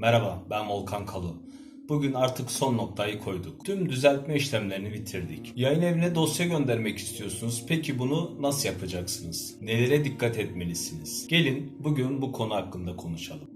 Merhaba, ben Volkan Kalu. Bugün artık son noktayı koyduk. Tüm düzeltme işlemlerini bitirdik. Yayın evine dosya göndermek istiyorsunuz. Peki bunu nasıl yapacaksınız? Nelere dikkat etmelisiniz? Gelin bugün bu konu hakkında konuşalım.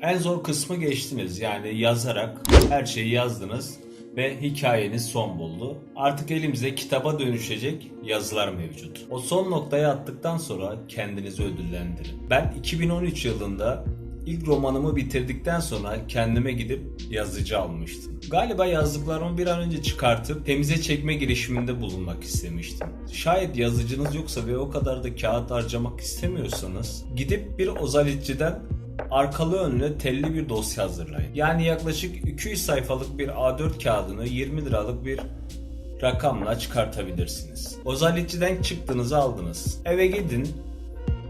En zor kısmı geçtiniz. Yani yazarak her şeyi yazdınız ve hikayeniz son buldu. Artık elimize kitaba dönüşecek yazılar mevcut. O son noktayı attıktan sonra kendinizi ödüllendirin. Ben 2013 yılında ilk romanımı bitirdikten sonra kendime gidip yazıcı almıştım. Galiba yazdıklarımı bir an önce çıkartıp temize çekme girişiminde bulunmak istemiştim. Şayet yazıcınız yoksa ve o kadar da kağıt harcamak istemiyorsanız gidip bir ozalitçiden arkalı önlü telli bir dosya hazırlayın. Yani yaklaşık 200 sayfalık bir A4 kağıdını 20 liralık bir rakamla çıkartabilirsiniz. Ozalitçiden çıktığınızı aldınız. Eve gidin,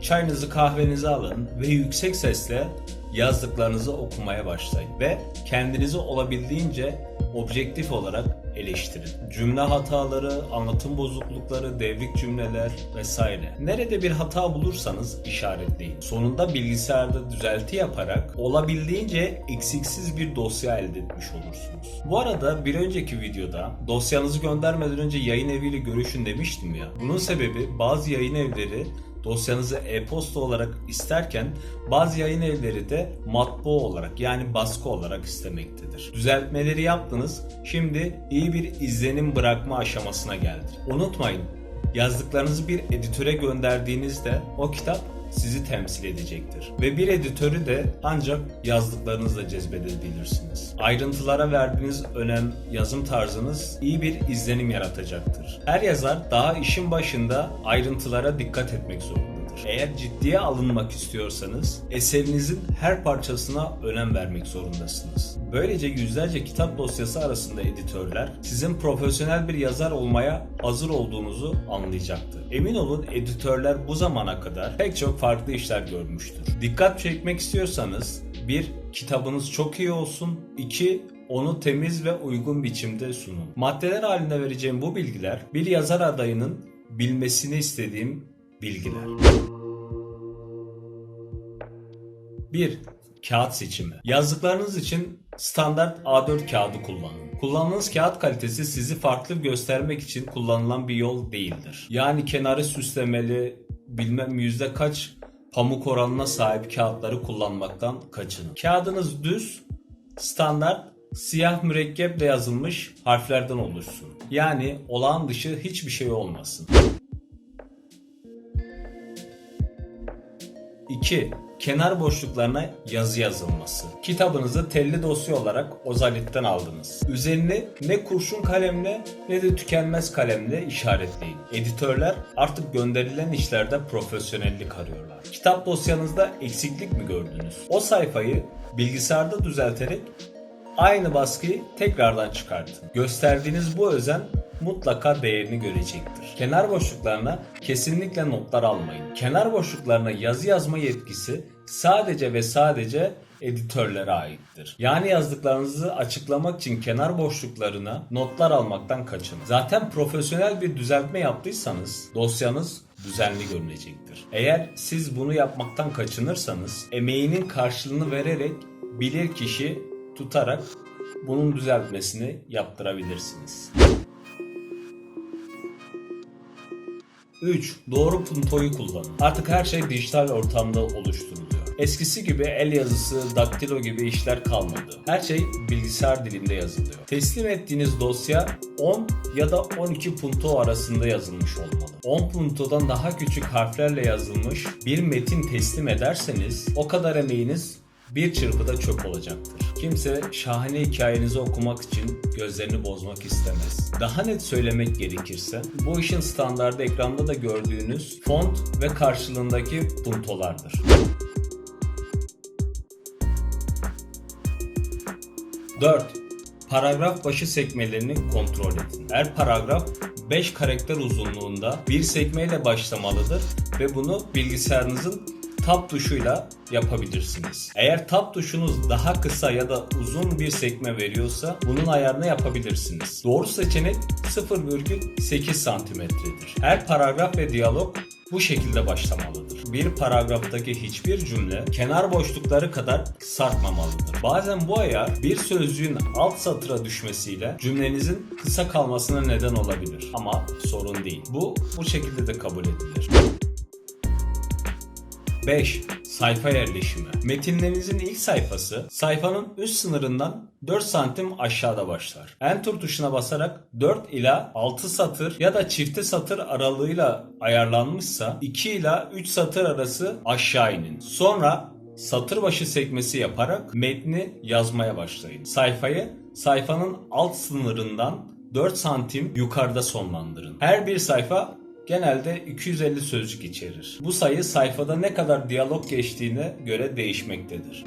çayınızı kahvenizi alın ve yüksek sesle yazdıklarınızı okumaya başlayın. Ve kendinizi olabildiğince objektif olarak eleştirin. Cümle hataları, anlatım bozuklukları, devrik cümleler vesaire. Nerede bir hata bulursanız işaretleyin. Sonunda bilgisayarda düzelti yaparak olabildiğince eksiksiz bir dosya elde etmiş olursunuz. Bu arada bir önceki videoda dosyanızı göndermeden önce yayın eviyle görüşün demiştim ya. Bunun sebebi bazı yayın evleri dosyanızı e-posta olarak isterken bazı yayın evleri de matbu olarak yani baskı olarak istemektedir. Düzeltmeleri yaptınız. Şimdi iyi bir izlenim bırakma aşamasına geldi. Unutmayın yazdıklarınızı bir editöre gönderdiğinizde o kitap sizi temsil edecektir. Ve bir editörü de ancak yazdıklarınızla cezbedebilirsiniz. Ayrıntılara verdiğiniz önem, yazım tarzınız iyi bir izlenim yaratacaktır. Her yazar daha işin başında ayrıntılara dikkat etmek zorundadır. Eğer ciddiye alınmak istiyorsanız eserinizin her parçasına önem vermek zorundasınız. Böylece yüzlerce kitap dosyası arasında editörler sizin profesyonel bir yazar olmaya hazır olduğunuzu anlayacaktır. Emin olun editörler bu zamana kadar pek çok farklı işler görmüştür. Dikkat çekmek istiyorsanız bir kitabınız çok iyi olsun, iki onu temiz ve uygun biçimde sunun. Maddeler halinde vereceğim bu bilgiler bir yazar adayının bilmesini istediğim bilgiler. 1. Kağıt seçimi. Yazdıklarınız için standart A4 kağıdı kullanın. Kullandığınız kağıt kalitesi sizi farklı göstermek için kullanılan bir yol değildir. Yani kenarı süslemeli, bilmem yüzde kaç pamuk oranına sahip kağıtları kullanmaktan kaçının. Kağıdınız düz, standart, siyah mürekkeple yazılmış harflerden oluşsun. Yani olağan dışı hiçbir şey olmasın. 2. Kenar boşluklarına yazı yazılması. Kitabınızı telli dosya olarak Ozalit'ten aldınız. Üzerini ne kurşun kalemle ne de tükenmez kalemle işaretleyin. Editörler artık gönderilen işlerde profesyonellik arıyorlar. Kitap dosyanızda eksiklik mi gördünüz? O sayfayı bilgisayarda düzelterek aynı baskıyı tekrardan çıkartın. Gösterdiğiniz bu özen mutlaka değerini görecektir. Kenar boşluklarına kesinlikle notlar almayın. Kenar boşluklarına yazı yazma yetkisi sadece ve sadece editörlere aittir. Yani yazdıklarınızı açıklamak için kenar boşluklarına notlar almaktan kaçının. Zaten profesyonel bir düzeltme yaptıysanız dosyanız düzenli görünecektir. Eğer siz bunu yapmaktan kaçınırsanız emeğinin karşılığını vererek bilir kişi tutarak bunun düzeltmesini yaptırabilirsiniz. 3. Doğru puntoyu kullanın. Artık her şey dijital ortamda oluşturuluyor. Eskisi gibi el yazısı, daktilo gibi işler kalmadı. Her şey bilgisayar dilinde yazılıyor. Teslim ettiğiniz dosya 10 ya da 12 punto arasında yazılmış olmalı. 10 puntodan daha küçük harflerle yazılmış bir metin teslim ederseniz o kadar emeğiniz bir çırpıda çöp olacaktır. Kimse şahane hikayenizi okumak için gözlerini bozmak istemez. Daha net söylemek gerekirse bu işin standardı ekranda da gördüğünüz font ve karşılığındaki puntolardır. 4. Paragraf başı sekmelerini kontrol edin. Her paragraf 5 karakter uzunluğunda bir sekmeyle başlamalıdır ve bunu bilgisayarınızın tab tuşuyla yapabilirsiniz. Eğer tab tuşunuz daha kısa ya da uzun bir sekme veriyorsa bunun ayarını yapabilirsiniz. Doğru seçenek 0,8 santimetredir. Her paragraf ve diyalog bu şekilde başlamalıdır. bir paragraftaki hiçbir cümle kenar boşlukları kadar sarkmamalıdır. Bazen bu ayar bir sözcüğün alt satıra düşmesiyle cümlenizin kısa kalmasına neden olabilir. Ama sorun değil. Bu bu şekilde de kabul edilir. 5. Sayfa yerleşimi. Metinlerinizin ilk sayfası sayfanın üst sınırından 4 santim aşağıda başlar. Enter tuşuna basarak 4 ila 6 satır ya da çifte satır aralığıyla ayarlanmışsa 2 ila 3 satır arası aşağı inin. Sonra satır başı sekmesi yaparak metni yazmaya başlayın. Sayfayı sayfanın alt sınırından 4 santim yukarıda sonlandırın. Her bir sayfa genelde 250 sözcük içerir. Bu sayı sayfada ne kadar diyalog geçtiğine göre değişmektedir.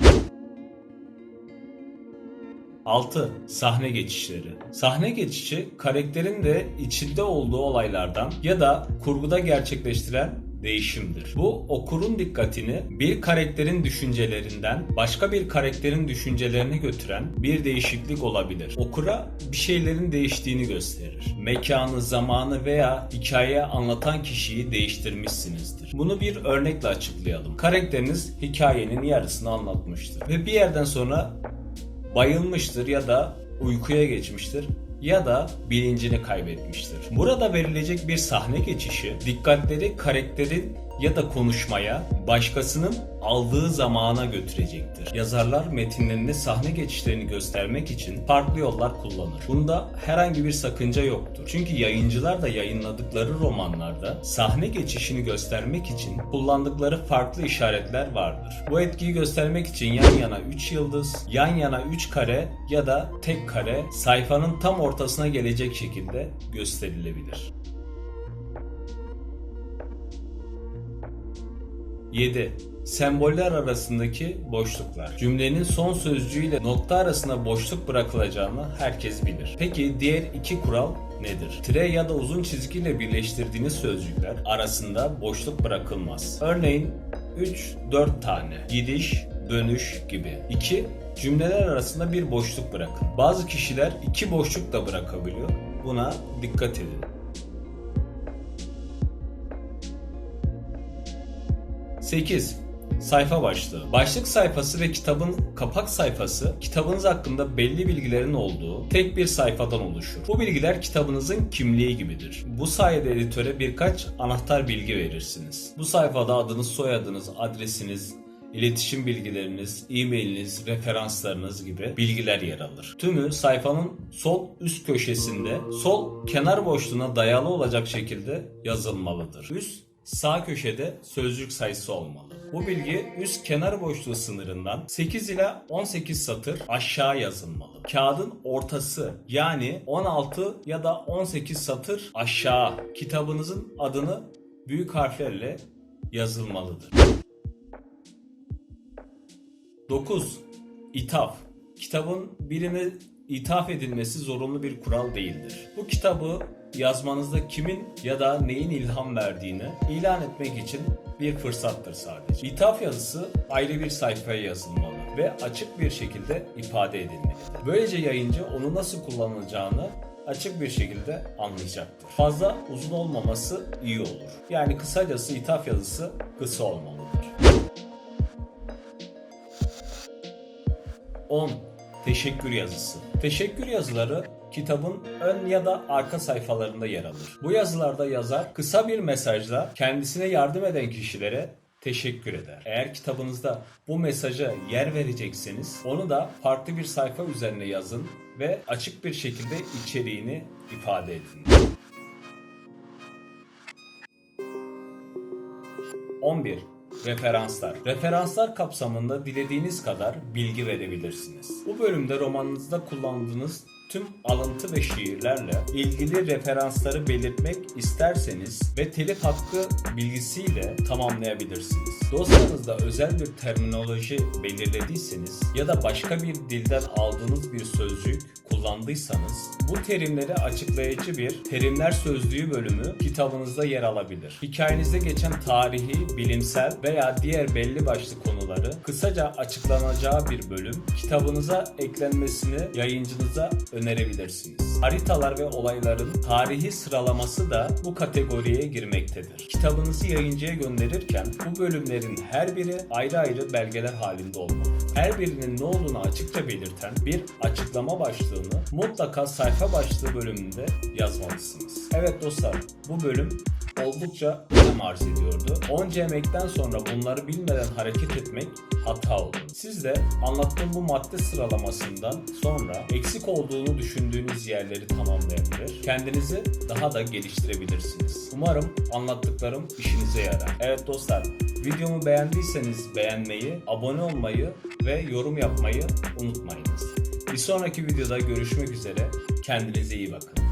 6. Sahne geçişleri. Sahne geçişi karakterin de içinde olduğu olaylardan ya da kurguda gerçekleştiren değişimdir. Bu okurun dikkatini bir karakterin düşüncelerinden başka bir karakterin düşüncelerine götüren bir değişiklik olabilir. Okura bir şeylerin değiştiğini gösterir. Mekanı, zamanı veya hikaye anlatan kişiyi değiştirmişsinizdir. Bunu bir örnekle açıklayalım. Karakteriniz hikayenin yarısını anlatmıştır ve bir yerden sonra bayılmıştır ya da uykuya geçmiştir ya da bilincini kaybetmiştir. Burada verilecek bir sahne geçişi dikkatleri karakterin ya da konuşmaya başkasının aldığı zamana götürecektir. Yazarlar metinlerinde sahne geçişlerini göstermek için farklı yollar kullanır. Bunda herhangi bir sakınca yoktur. Çünkü yayıncılar da yayınladıkları romanlarda sahne geçişini göstermek için kullandıkları farklı işaretler vardır. Bu etkiyi göstermek için yan yana 3 yıldız, yan yana 3 kare ya da tek kare sayfanın tam ortasına gelecek şekilde gösterilebilir. 7. Semboller arasındaki boşluklar. Cümlenin son sözcüğüyle nokta arasında boşluk bırakılacağını herkes bilir. Peki diğer iki kural nedir? Tire ya da uzun çizgiyle birleştirdiğiniz sözcükler arasında boşluk bırakılmaz. Örneğin 3-4 tane, gidiş, dönüş gibi. 2. Cümleler arasında bir boşluk bırakın. Bazı kişiler iki boşluk da bırakabiliyor. Buna dikkat edin. 8. Sayfa başlığı. Başlık sayfası ve kitabın kapak sayfası kitabınız hakkında belli bilgilerin olduğu tek bir sayfadan oluşur. Bu bilgiler kitabınızın kimliği gibidir. Bu sayede editöre birkaç anahtar bilgi verirsiniz. Bu sayfada adınız, soyadınız, adresiniz, iletişim bilgileriniz, e-mailiniz, referanslarınız gibi bilgiler yer alır. Tümü sayfanın sol üst köşesinde sol kenar boşluğuna dayalı olacak şekilde yazılmalıdır. Üst sağ köşede sözcük sayısı olmalı. Bu bilgi üst kenar boşluğu sınırından 8 ila 18 satır aşağı yazılmalı. Kağıdın ortası yani 16 ya da 18 satır aşağı kitabınızın adını büyük harflerle yazılmalıdır. 9. İthaf. Kitabın birine ithaf edilmesi zorunlu bir kural değildir. Bu kitabı yazmanızda kimin ya da neyin ilham verdiğini ilan etmek için bir fırsattır sadece. İthaf yazısı ayrı bir sayfaya yazılmalı ve açık bir şekilde ifade edilmelidir. Böylece yayıncı onu nasıl kullanılacağını açık bir şekilde anlayacaktır. Fazla uzun olmaması iyi olur. Yani kısacası ithaf yazısı kısa olmalıdır. 10. Teşekkür yazısı. Teşekkür yazıları kitabın ön ya da arka sayfalarında yer alır. Bu yazılarda yazar kısa bir mesajla kendisine yardım eden kişilere teşekkür eder. Eğer kitabınızda bu mesaja yer verecekseniz onu da farklı bir sayfa üzerine yazın ve açık bir şekilde içeriğini ifade edin. 11. Referanslar. Referanslar kapsamında dilediğiniz kadar bilgi verebilirsiniz. Bu bölümde romanınızda kullandığınız tüm alıntı ve şiirlerle ilgili referansları belirtmek isterseniz ve telif hakkı bilgisiyle tamamlayabilirsiniz. Dosyanızda özel bir terminoloji belirlediyseniz ya da başka bir dilden aldığınız bir sözcük kullandıysanız bu terimleri açıklayıcı bir terimler sözlüğü bölümü kitabınızda yer alabilir. Hikayenizde geçen tarihi, bilimsel veya diğer belli başlı konuları kısaca açıklanacağı bir bölüm kitabınıza eklenmesini yayıncınıza önerebilirsiniz. Haritalar ve olayların tarihi sıralaması da bu kategoriye girmektedir. Kitabınızı yayıncıya gönderirken bu bölümlerin her biri ayrı ayrı belgeler halinde olmalı. Her birinin ne olduğunu açıkça belirten bir açıklama başlığını mutlaka sayfa başlığı bölümünde yazmalısınız. Evet dostlar bu bölüm oldukça önem arz ediyordu. Onca emekten sonra bunları bilmeden hareket etmek hata oldu. Siz de anlattığım bu madde sıralamasından sonra eksik olduğunu düşündüğünüz yerleri tamamlayabilir. Kendinizi daha da geliştirebilirsiniz. Umarım anlattıklarım işinize yarar. Evet dostlar, videomu beğendiyseniz beğenmeyi, abone olmayı ve yorum yapmayı unutmayınız. Bir sonraki videoda görüşmek üzere. Kendinize iyi bakın.